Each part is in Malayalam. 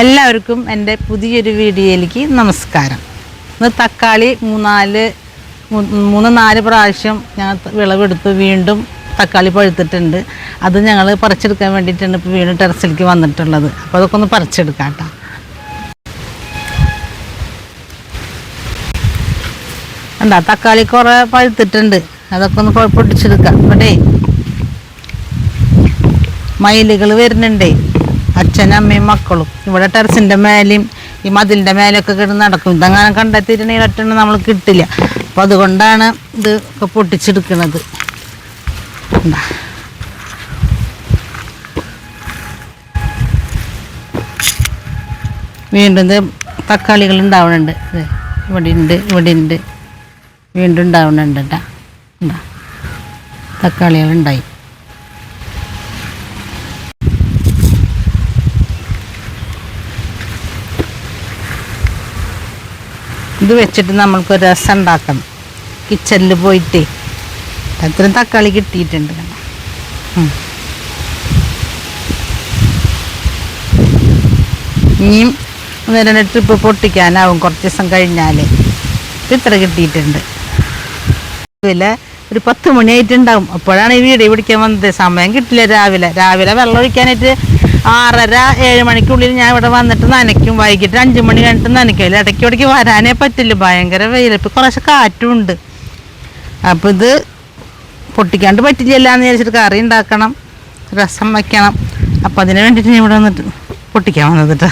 എല്ലാവർക്കും എന്റെ പുതിയൊരു വീഡിയോയിലേക്ക് നമസ്കാരം. ഇന്ന് തക്കാളി മൂന്നാൽ മൂന്ന് നാല് പ്രാവശ്യം ഞങ്ങൾ വിളവെടുത്ത് വീണ്ടും തക്കാളി പഴുത്തിട്ടുണ്ട്. അത് ഞങ്ങൾ പറിച്ചെടുക്കാൻ വേണ്ടിയിട്ടാണ് ഇപ്പോൾ വീണ്ടും ടെറസിലേക്ക് വന്നിട്ടുള്ളത്. അപ്പോൾ അതൊക്കെ ഒന്ന് പറിച്ചെടുക്കാം കേട്ടോ. തക്കാളി കുറേ പഴുത്തിട്ടുണ്ട്. അതൊക്കെ ഒന്ന് പൊടിച്ചെടുക്കാം ഇവിടെ മയിലുകൾ വരുന്നുണ്ടേ. അച്ഛനും അമ്മയും മക്കളും. ഇവിടെ ടെറസിന്റെ മേലെയും ഈ മതിലിന്റെ മേലെയൊക്കെ കിടന്ന് നടക്കും. ഇതങ്ങനെ കണ്ടെത്തിയിട്ടുണ്ടെങ്കിൽ ഒറ്റ നമ്മൾ കിട്ടില്ല. അപ്പോൾ അതുകൊണ്ടാണ് ഇത് ഒക്കെ പൊട്ടിച്ചെടുക്കുന്നത് വീണ്ടും ഇത് തക്കാളികൾ ഉണ്ടാവുന്നുണ്ട് ഇവിടെ ഉണ്ട് ഇവിടെ ഉണ്ട്. വീണ്ടും ഉണ്ടാവുന്നുണ്ട് കേട്ടോ. തക്കാളികൾ ഉണ്ടായി. ഇത് വെച്ചിട്ട് നമ്മൾക്ക് ഒരു രസം ഉണ്ടാക്കണം കിച്ചണിൽ പോയിട്ട്. അത്രയും തക്കാളി കിട്ടിയിട്ടുണ്ട്. ഇനിയും ഒന്ന് ട്രിപ്പ് പൊട്ടിക്കാനാവും കുറച്ച് ദിവസം കഴിഞ്ഞാൽ ഇത്ര കിട്ടിയിട്ടുണ്ട്. രാവിലെ ഒരു പത്ത് മണിയായിട്ടുണ്ടാവും. അപ്പോഴാണ് ഈ വീട് പിടിക്കാൻ വന്നത്. സമയം കിട്ടില്ല രാവിലെ. രാവിലെ വെള്ളം ഒഴിക്കാനായിട്ട് ആറര ഏഴ് മണിക്കുള്ളിൽ ഞാൻ ഇവിടെ വന്നിട്ട് നനയ്ക്കും. വൈകിട്ട് അഞ്ച് മണി കഴിഞ്ഞിട്ട് നനയ്ക്കും. ഇടയ്ക്ക് ഇടയ്ക്ക് വരാനേ പറ്റില്ല. ഭയങ്കര വെയിലപ്പ് കുറച്ച് കുറേശ്ശെ കാറ്റും ഉണ്ട് അപ്പോൾ ഇത് പൊട്ടിക്കാണ്ട് പറ്റില്ലല്ലാന്ന് വിചാരിച്ചിട്ട് കറി ഉണ്ടാക്കണം. രസം വയ്ക്കണം അപ്പം അതിന് വേണ്ടിയിട്ട് ഞാൻ ഇവിടെ വന്നിട്ട് പൊട്ടിക്കാൻ വന്നിട്ട്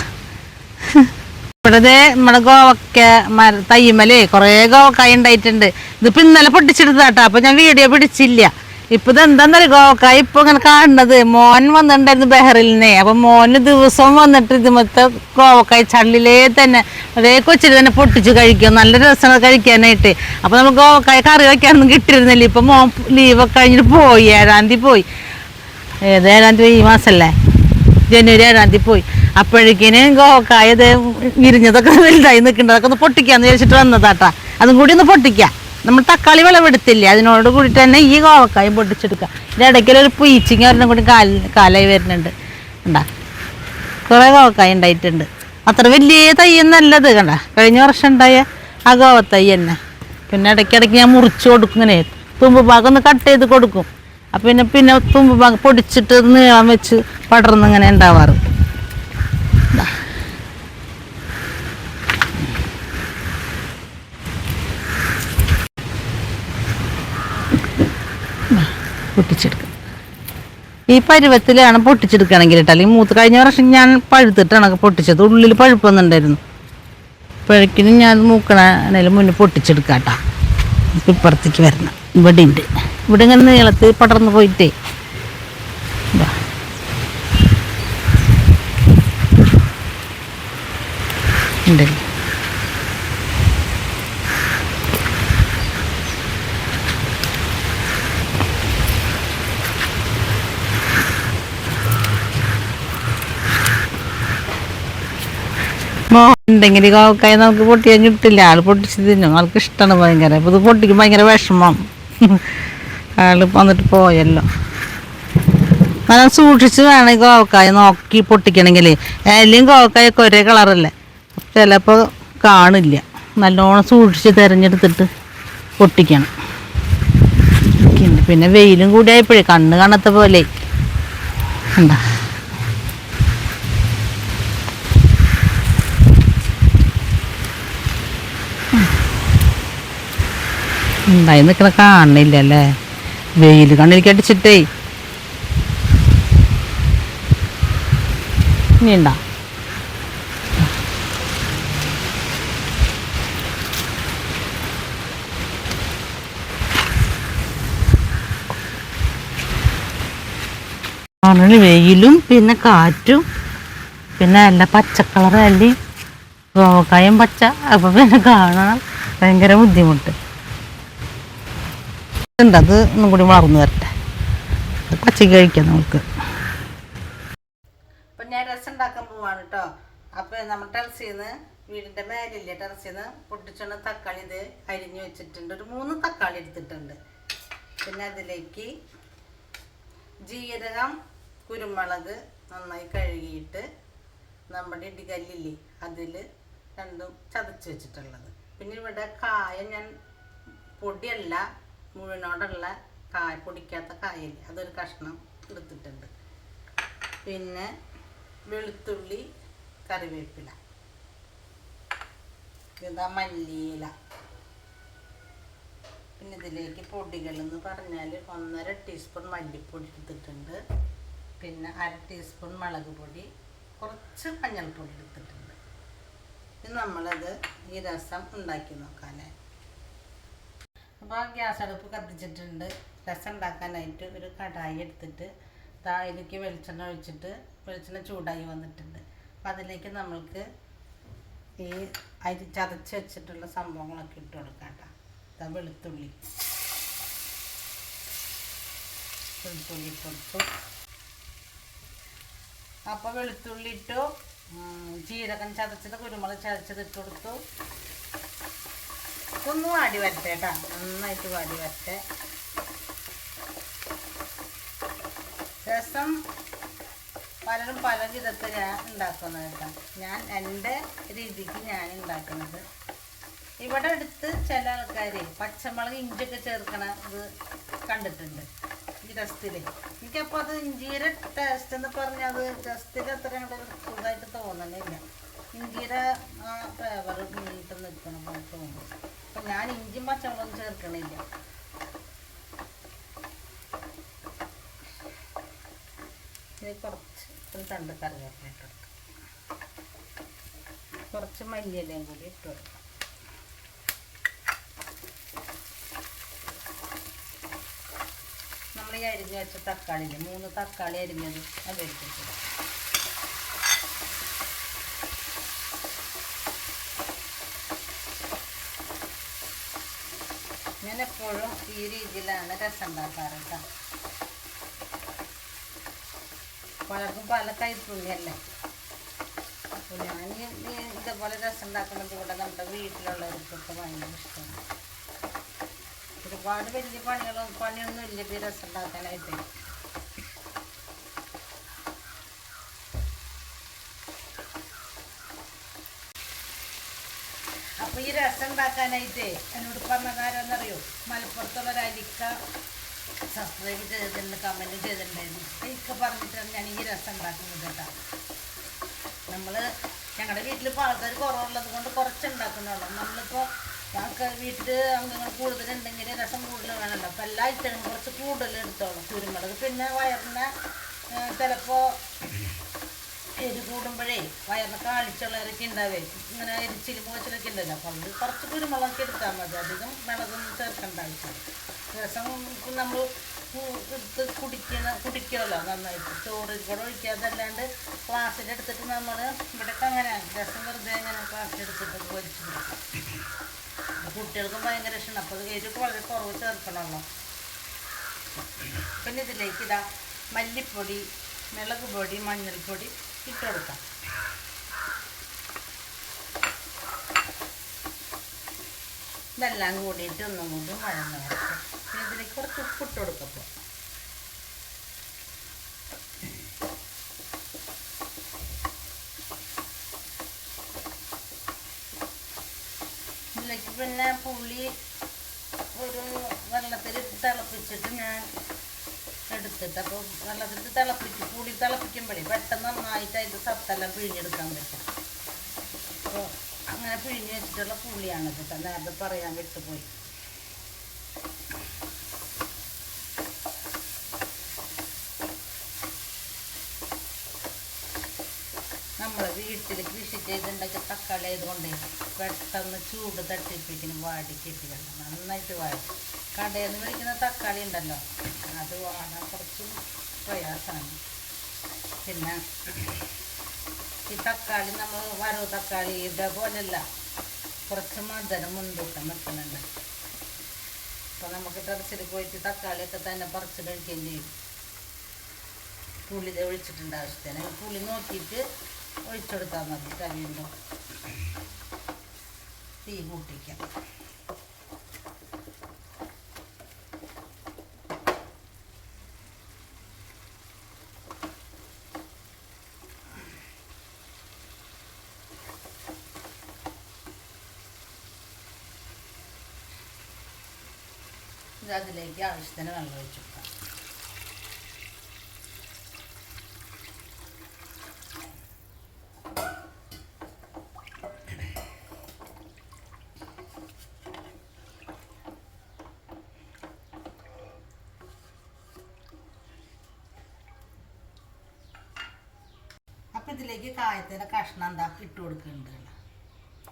ഇവിടെ നമ്മുടെ ഗോവക്ക മര തയ്യമലേ കുറേ ഗോവക്കായ ഉണ്ടായിട്ടുണ്ട്. ഇതിപ്പോ ഇന്നലെ പൊട്ടിച്ചെടുത്താട്ടോ അപ്പൊ ഞാൻ വീഡിയോ പിടിച്ചില്ല. ഇപ്പൊ ഇത് എന്താന്നറിയ ഗോവക്കായ ഇപ്പൊ ഇങ്ങനെ കാണുന്നത് മോൻ വന്നിട്ടുണ്ടായിരുന്നു ബെഹറിലിനെ. അപ്പൊ മോന് ദിവസവും വന്നിട്ട് ഇത് മൊത്തം ഗോവക്കായി ചള്ളിലേ തന്നെ അതേ കൊച്ചിൽ തന്നെ പൊട്ടിച്ച് കഴിക്കും. നല്ല രസമാണ് കഴിക്കാനായിട്ട്. അപ്പൊ നമ്മൾ ഗോവക്കായ കറി വെക്കാനൊന്നും കിട്ടിയിരുന്നില്ല. ഇപ്പൊ മോൻ ലീവൊക്കെ കഴിഞ്ഞിട്ട് പോയി. ഏഴാം തീയതി പോയി. ഏത് ഏഴാം തീയതി? ഈ മാസമല്ലേ ജനുവരി ഏഴാം തീയതി പോയി. അപ്പോഴേക്കിന് ഗോവക്കായത് വിരിഞ്ഞതൊക്കെ വലുതായി നിൽക്കേണ്ടതൊക്കെ ഒന്ന് പൊട്ടിക്കാന്ന് വിചാരിച്ചിട്ട് വന്നതാട്ടാ. അതും കൂടി ഒന്ന് പൊട്ടിക്കാം. നമ്മൾ തക്കാളി വിളവെടുത്തില്ല? അതിനോട് കൂടി തന്നെ ഈ കോവക്കായും പൊട്ടിച്ചെടുക്കുക. ഇതിന്റെ ഇടയ്ക്കൽ ഒരു പീച്ചിങ് ഒരെണ്ണം കൂടി കാല കാലായി വരുന്നുണ്ട്. കണ്ടാ? കുറേ കോവക്കായ ഉണ്ടായിട്ടുണ്ട്. അത്ര വലിയ തയ്യെന്നല്ലത് കണ്ട? കഴിഞ്ഞ വർഷം ഉണ്ടായ ആ കോവത്തൈ തന്നെ. പിന്നെ ഇടയ്ക്കിടയ്ക്ക് ഞാൻ മുറിച്ച് കൊടുക്കും ഇങ്ങനെ. തുമ്പ് ഭാഗം ഒന്ന് കട്ട് ചെയ്ത് കൊടുക്കും. അപ്പം പിന്നെ പിന്നെ തുമ്പ് ഭാഗം പൊടിച്ചിട്ട് നീളം വെച്ച് പടർന്ന് ഇങ്ങനെ ഉണ്ടാവാറ്. പൊട്ടിച്ചെടുക്കാം. ഈ പരുവത്തിലാണ് പൊട്ടിച്ചെടുക്കുകയാണെങ്കിൽ കേട്ടോ അല്ലെങ്കിൽ മൂത്ത് കഴിഞ്ഞ പ്രാവശ്യം ഞാൻ പഴുത്തിട്ടാണ് പൊട്ടിച്ചത്. ഉള്ളിൽ പഴുപ്പൊന്നുണ്ടായിരുന്നു പഴുക്കിന് ഞാൻ മൂക്കണേലും മുന്നേ പൊട്ടിച്ചെടുക്കാം കേട്ടോ. ഇപ്പുറത്തേക്ക് വരണം. ഇവിടെ ഉണ്ട് ഇവിടെ ഇങ്ങനെ നീളത്തിൽ പടർന്ന് പോയിട്ടേ. ഇതാ. ഉണ്ട് കോക്കായ നമുക്ക് പൊട്ടിയാൻ കിട്ടില്ല ആൾ പൊട്ടിച്ച് തിന്നും. ആൾക്ക് ഇഷ്ടമാണ് ഭയങ്കര. അപ്പോൾ ഇത് പൊട്ടിക്കും ഭയങ്കര വിഷമം. ആൾ വന്നിട്ട് പോയല്ലോ. നല്ല സൂക്ഷിച്ച് വേണം ഈ കോവക്കായ നോക്കി പൊട്ടിക്കണമെങ്കിൽ എല്ലാം കോവക്കായൊക്കെ ഒരേ കളറല്ലേ. ചിലപ്പോൾ കാണില്ല. നല്ലോണം സൂക്ഷിച്ച് തിരഞ്ഞെടുത്തിട്ട് പൊട്ടിക്കണം. പിന്നെ- വെയിലും കൂടി ആയപ്പോഴേ കണ്ണ് കാണാത്ത പോലെ. എന്താ ഉണ്ടായി നിൽക്കണ കാണില്ലല്ലേ വെയിൽ കണ്ണിലേക്ക് അടിച്ചിട്ടേ നീണ്ട വെയിലും പിന്നെ കാറ്റും പിന്നെ അല്ല പച്ചക്കളർ അല്ലി? ഗോവക്കായും പച്ച അപ്പൊ പിന്നെ കാണാൻ ഭയങ്കര ബുദ്ധിമുട്ട്. ഉണ്ട് അത് ഒന്നും കൂടി വളർന്നു വരട്ടെ. പച്ചക്ക് കഴിക്കാം നമുക്ക്. ഞാൻ രസം ഉണ്ടാക്കാൻ പോവാണ് കേട്ടോ അപ്പൊ നമ്മൾ ടെറസിൽ നിന്ന് വീടിന്റെ മേലില്ലേ ടെറസിൽ നിന്ന് തക്കാളി ഇത് അരിഞ്ഞു വെച്ചിട്ടുണ്ട്. ഒരു മൂന്ന് തക്കാളി എടുത്തിട്ടുണ്ട്. പിന്നെ അതിലേക്ക് ജീരകം കുരുമുളക് നന്നായി കഴുകിയിട്ട് നമ്മുടെ ഇടികല്ലില്ലേ അതിൽ രണ്ടും ചതച്ച് വെച്ചിട്ടുള്ളത്. പിന്നെ ഇവിടെ കായ ഞാൻ പൊടിയല്ല മുഴുവനോടുള്ള കായ പൊടിക്കാത്ത കായല്ലേ? അതൊരു കഷ്ണം എടുത്തിട്ടുണ്ട്. പിന്നെ വെളുത്തുള്ളി കറിവേപ്പില. ഇതാ മല്ലിയില. പിന്നെ ഇതിലേക്ക് പൊടികൾ എന്ന് പറഞ്ഞാൽ ഒന്നര ടീസ്പൂൺ മല്ലിപ്പൊടി എടുത്തിട്ടുണ്ട്. പിന്നെ അര ടീസ്പൂൺ മുളക് പൊടി കുറച്ച് മഞ്ഞൾപ്പൊടി എടുത്തിട്ടുണ്ട്. ഇനി നമ്മളത് ഈ രസം ഉണ്ടാക്കി നോക്കാനേ അപ്പോൾ ആ ഗ്യാസ് അടുപ്പ് കത്തിച്ചിട്ടുണ്ട്. രസം ഉണ്ടാക്കാനായിട്ട് ഒരു കടായി എടുത്തിട്ട് താഴേക്ക് വെളിച്ചെണ്ണ ഒഴിച്ചിട്ട് വെളിച്ചെണ്ണ ചൂടായി വന്നിട്ടുണ്ട്. അപ്പോൾ അതിലേക്ക് നമ്മൾക്ക് ഈ അരി ചതച്ച് വെച്ചിട്ടുള്ള സംഭവങ്ങളൊക്കെ ഇട്ട് കൊടുക്കാം കേട്ടോ. ഇതാ വെളുത്തുള്ളി. വെളുത്തുള്ളി കൊടുത്തു. അപ്പോൾ വെളുത്തുള്ളി ഇട്ടു. ജീരകം ചതച്ചത് കുരുമുളക് ചതച്ചത് ഇട്ട് കൊടുത്തു. ഒന്ന് വാടി വരട്ടെ കേട്ടോ. നന്നായിട്ട് വാടി വരട്ടെ. രസം പലരും പല വിധത്തിൽ ഞാൻ ഉണ്ടാക്കുന്നത് കേട്ടോ. ഞാൻ എന്റെ രീതിക്ക് ഞാൻ ഉണ്ടാക്കുന്നത്. ഇവിടെ അടുത്ത് ചില ആൾക്കാർ പച്ചമുളക് ഇഞ്ചിയൊക്കെ ചേർക്കണ ഇത് കണ്ടിട്ടുണ്ട്. ഈ രസത്തിൽ എനിക്കപ്പോൾ അത് ഇഞ്ചിയുടെ ടേസ്റ്റ് എന്ന് പറഞ്ഞാൽ അത് രസത്തിൽ അത്ര അങ്ങോട്ട് സുഖമായിട്ട് തോന്നണില്ല. ഇഞ്ചിയുടെ ആ ഫ്ലേവർ നീട്ട് നിൽക്കണം തോന്നുന്നു. അപ്പം ഞാൻ ഇഞ്ചിയും പച്ചമുളകും ചേർക്കണില്ല. ഇത് കുറച്ച് തണ്ട് കറിവേപ്പില ഇട്ട് കുറച്ച് മല്ലിയിലയും കൂടി ഇട്ട് നമ്മൾ ഈ അരിഞ്ഞ് വെച്ച തക്കാളിയില്ലേ മൂന്ന് തക്കാളി അരിഞ്ഞത് അത് എടുത്തിട്ട് ഞാൻ എപ്പോഴും ഈ രീതിയിലാണ് രസം ഉണ്ടാക്കാറ് പലർക്കും പല കൈപ്പുണ്യല്ലേ അപ്പോൾ ഞാൻ ഇതേപോലെ രസം ഉണ്ടാക്കുന്നത് ഇവിടെ നമ്മുടെ വീട്ടിലുള്ളവർക്കൊക്കെ ഭയങ്കര ഇഷ്ടമാണ്. ഒരുപാട് വലിയ പണികളും പണിയൊന്നും ഇല്ല രസം ഉണ്ടാക്കാനായിട്ട് അപ്പോൾ ഈ രസം ഉണ്ടാക്കാനായിട്ട് എന്നോട് പറഞ്ഞതാരെന്നറിയോ? മലപ്പുറത്തുള്ള അലിക്ക സബ്സ്ക്രൈബ് ചെയ്തിട്ടുണ്ട് കമന്റ് ചെയ്തിട്ടുണ്ടായിരുന്നു. ഇക്ക പറഞ്ഞിട്ടാണ് ഞാൻ ഈ രസം ഉണ്ടാക്കുന്നത് കേട്ടോ. നമ്മൾ ഞങ്ങളുടെ വീട്ടിൽ ഇപ്പോൾ ആൾക്കാർ കുറവുള്ളത് കൊണ്ട് കുറച്ച് ഉണ്ടാക്കുന്നുള്ളൂ നമ്മളിപ്പോൾ ആൾക്കാർ വീട്ടിൽ അംഗങ്ങൾ കൂടുതലുണ്ടെങ്കിൽ രസം കൂടുതൽ വേണമല്ലോ അപ്പോൾ എല്ലാ ഐറ്റങ്ങളും കുറച്ച് കൂടുതൽ എടുത്തോളും. കുരുമുളക് പിന്നെ വയറിന് ചിലപ്പോൾ എരി കൂടുമ്പോഴേ വയറിന് കാണിച്ചുള്ളവരൊക്കെ ഉണ്ടാവേ. ഇങ്ങനെ എരിച്ചിരി പോച്ചിലൊക്കെ ഉണ്ടല്ലോ. അപ്പം അത് കുറച്ച് കുരുമുളകൊക്കെ എടുത്താൽ മതി. അധികം മുളകൊന്നും ചേർക്കേണ്ട ആവശ്യമില്ല. രസം നമ്മൾ എടുത്ത് കുടിക്കുന്ന കുടിക്കുമല്ലോ നന്നായിട്ട്. ചോറ് കൂടെ ഒഴിക്കാതല്ലാണ്ട് ഗ്ലാസ്സിലെടുത്തിട്ട് നമ്മൾ ഇവിടെയൊക്കെ അങ്ങനെ രസം വെറുതെ അങ്ങനെ ഗ്ലാസ്സിലെടുത്തിട്ട് പൊരിച്ച് കുട്ടികൾക്കും ഭയങ്കര ഇഷ്ടമാണ് അപ്പോൾ എരിവ് വളരെ കുറവ് ചേർക്കണമല്ലോ. പിന്നെ ഇതിലേക്ക് ഇതാ മല്ലിപ്പൊടി മുളക് പൊടി മഞ്ഞൾപ്പൊടി ഇട്ട് കൊടുക്കാം ഇതെല്ലാം കൂടിയിട്ട് ഒന്നും കൂടി വഴന്ന് ഇതിലേക്ക് കുറച്ച് ഉപ്പിട്ട് കൊടുക്കപ്പോൾ ഇതിലേക്ക് പിന്നെ പുളി ഒരു വെള്ളത്തിൽ തിളപ്പിച്ചിട്ട് ഞാൻ എടുത്തിട്ട് അപ്പോൾ വെള്ളത്തിൽ തിളപ്പിച്ച് പുളി തിളപ്പിക്കുമ്പോഴേ പെട്ടെന്ന് നന്നായിട്ട് അതിന്റെ സത്തെല്ലാം പിഴിഞ്ഞെടുക്കാൻ പറ്റും. അപ്പോൾ അങ്ങനെ പിഴിഞ്ഞ് വെച്ചിട്ടുള്ള പുളിയാണ് കേട്ടോ. നേരത്തെ പറയാൻ വിട്ടുപോയി നമ്മൾ വീട്ടിൽ കൃഷി ചെയ്തിട്ടുണ്ടെങ്കിൽ തക്കാളി ആയതുകൊണ്ട് പെട്ടെന്ന് ചൂട് തട്ടിപ്പിക്കിന് വാടി കെട്ടിക്കണം നന്നായിട്ട് വാടി. കടയിൽ നിന്ന് മേടിക്കുന്ന തക്കാളി ഉണ്ടല്ലോ അത് വാടാൻ കുറച്ച് പ്രയാസമാണ്. പിന്നെ ഈ തക്കാളി നമ്മൾ വരവ് തക്കാളി ഇതേപോലെയല്ല കുറച്ച് മധുരം മുൻതൂക്കം വെക്കുന്നുണ്ട്. അപ്പോൾ നമുക്ക് ടെറസിൽ പോയിട്ട് തക്കാളിയൊക്കെ തന്നെ പറിച്ച് കഴിക്കുകയും ചെയ്യും പുളി ഒഴിച്ചിട്ടുണ്ട് ആവശ്യത്തിന്. പുളി നോക്കിയിട്ട് ഒഴിച്ചെടുത്താൽ മതി കഴിയുമ്പോൾ തീ കൂട്ടിക്കാം. ഇതിലേക്ക് ആവശ്യത്തിന് വെള്ളം ഒഴിച്ചു. ഇതിലേക്ക് കായത്തിന്റെ കഷ്ണം എന്താ ഇട്ട് കൊടുക്കുന്നുണ്ട്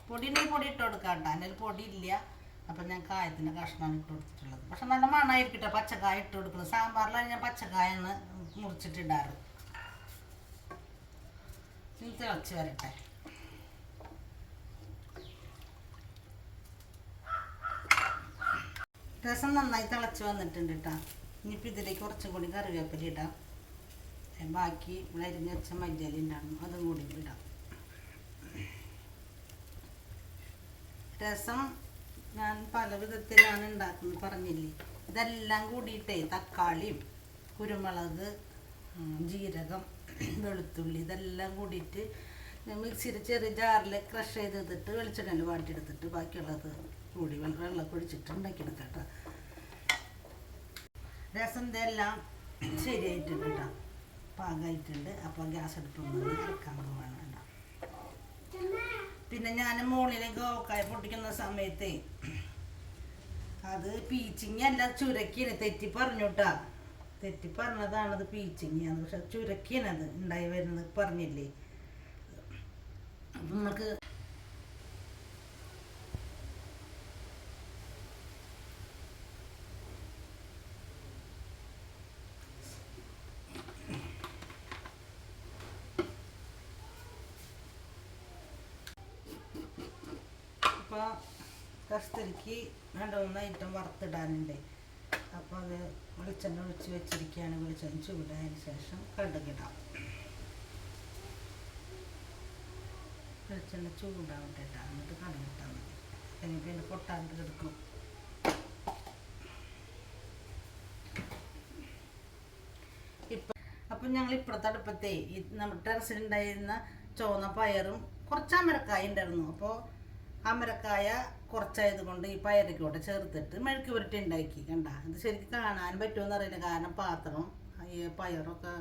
പൊടി ഉണ്ടെങ്കിൽ പൊടി ഇട്ട് കൊടുക്കാം കേട്ടോ എന്റെ പൊടി ഇല്ല. അപ്പം ഞാൻ കായത്തിന്റെ കഷ്ണമാണ് ഇട്ട് കൊടുത്തിട്ടുള്ളത്. പക്ഷെ നല്ല മണമായിരിക്കും കേട്ടോ പച്ചക്കായ ഇട്ട് കൊടുക്കുന്നത്. സാമ്പാറിലാണ് ഞാൻ പച്ചക്കായാണ് മുറിച്ചിട്ടിടാറ്. ഇനി തിളച്ച് വരട്ടെ. രസം നന്നായി തിളച്ച് വന്നിട്ടുണ്ട് കേട്ടോ ഇനിയിപ്പോൾ ഇതിലേക്ക് കുറച്ചും കൂടി കറിവേപ്പില ഇടാം. ബാക്കി നമ്മളെ അരിഞ്ഞ വെച്ച മല്ലിയില ഉണ്ടാകും അതും കൂടി ഇടാം. രസം ഞാൻ പല വിധത്തിലാണ് ഉണ്ടാക്കുന്നത് പറഞ്ഞില്ലേ? ഇതെല്ലാം കൂടിയിട്ടേ തക്കാളിയും കുരുമുളക് ജീരകം വെളുത്തുള്ളി ഇതെല്ലാം കൂടിയിട്ട് മിക്സിയിൽ ചെറിയ ജാറിൽ ക്രഷ് ചെയ്തെടുത്തിട്ട് വെളിച്ചെണ്ണയിൽ വാട്ടിയെടുത്തിട്ട് ബാക്കിയുള്ളത് കൂടി വെള്ളം ഒഴിച്ചിട്ട് ഉണ്ടാക്കിയെടുക്കാം കേട്ടോ. രസം ഇതെല്ലാം ശരിയായിട്ടുണ്ട് കേട്ടോ. പാകമായിട്ടുണ്ട്. അപ്പോൾ ഗ്യാസ് അടുപ്പൊന്ന് ഇറക്കാൻ പോവാണ് പിന്നെ ഞാൻ മുകളിലേക്ക് ഗോക്കായ പൊട്ടിക്കുന്ന സമയത്ത് അത് പീച്ചിങ് അല്ല ചുരക്കിയാണ്. തെറ്റി പറഞ്ഞുട്ടാ തെറ്റി പറഞ്ഞതാണത് പീച്ചിങ്ങാണ്. പക്ഷെ ചുരക്കിയാണത് ഉണ്ടായി വരുന്നത് പറഞ്ഞില്ലേ? അപ്പം നമുക്ക് അപ്പോൾ കസ്തരിക്ക് രണ്ട് മൂന്ന് ഐറ്റം വറുത്തിടാനുണ്ട്. അപ്പോൾ അത് വെളിച്ചെണ്ണ ഒഴിച്ച് വെച്ചിരിക്കുകയാണ് വെളിച്ചെണ്ണ ചൂടായതിന് ശേഷം കടുകിടാം. വെളിച്ചെണ്ണ ചൂടാവട്ടെ കേട്ടോ എന്നിട്ട് കടുകിട്ടാൽ മതി. അല്ലെങ്കിൽ പിന്നെ പൊട്ടാണ്ട് കിടക്കും അപ്പം ഞങ്ങൾ ഇപ്പുറത്തെ അടുപ്പത്തെ നമ്മുടെ ടെറസിലുണ്ടായിരുന്ന ചുവന്ന പയറും കുറച്ച് അമരക്കായ ഉണ്ടായിരുന്നു. അപ്പോൾ അമരക്കായ കുറച്ചായത് കൊണ്ട് ഈ പയറിക്കോട്ടെ ചേർത്തിട്ട് മെഴുക്ക് പുരട്ടി ഉണ്ടാക്കി കണ്ട? ഇത് ശരിക്കും കാണാൻ പറ്റുമെന്ന് അറിയില്ല. കാരണം പാത്രം ഈ പയറൊക്കെ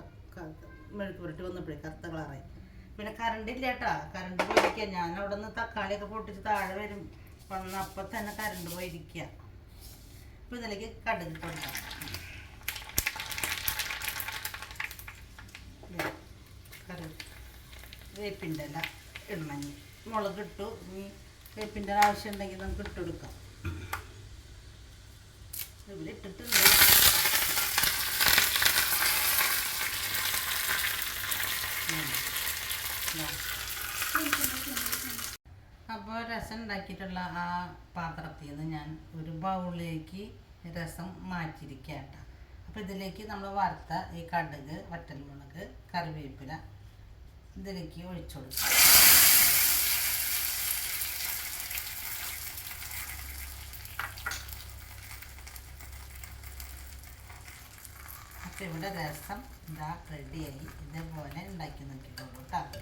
മെഴുക്ക് പുരട്ടി വന്നപ്പോഴേ കറുത്ത കളറായി. പിന്നെ കറണ്ട് ഇല്ല കേട്ടാ. കറണ്ട് പോയിരിക്കുക ഞാൻ അവിടെ നിന്ന് തക്കാളിയൊക്കെ പൊട്ടിച്ച് താഴെ വരും. വന്നപ്പോൾ തന്നെ കറണ്ട് പോയിരിക്കുക അപ്പൊ ഇതിലേക്ക് കടുക് കൊടുക്കാം. കടുക്. വേപ്പിന്റെ ഇല ഇടണം മുളക് ഇട്ടു. ഇനി വേപ്പിന്റെ ആവശ്യം ഉണ്ടെങ്കിൽ നമുക്ക് ഇട്ടെടുക്കാം കൊടുക്കാം ഇവിടെ ഇട്ടിട്ടുണ്ട്. അപ്പോൾ രസം ഉണ്ടാക്കിയിട്ടുള്ള ആ പാത്രത്തിൽ നിന്ന് ഞാൻ ഒരു ബൗളിലേക്ക് രസം മാറ്റിയിരിക്കട്ട കേട്ടോ അപ്പോൾ ഇതിലേക്ക് നമ്മൾ വറുത്ത ഈ കടുക് വറ്റൽമുളക് കറിവേപ്പില ഇതിലേക്ക് ഒഴിച്ചു കൊടുക്കുക ഇവിടെ രസം ഇതാ റെഡിയായി. ഇതേപോലെ ഉണ്ടാക്കി നോക്കിക്കോളൂ കേട്ടോ.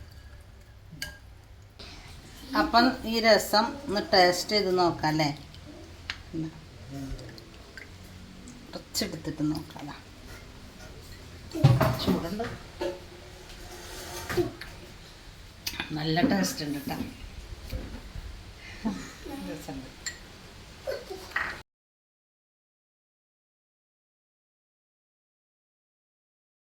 അപ്പം ഈ രസം ഒന്ന് ടേസ്റ്റ് ചെയ്ത് നോക്കാം അല്ലേ. കുറച്ചെടുത്തിട്ട് നോക്കാം. നല്ല ടേസ്റ്റ് ഉണ്ട് കേട്ടോ. രസമുണ്ട്.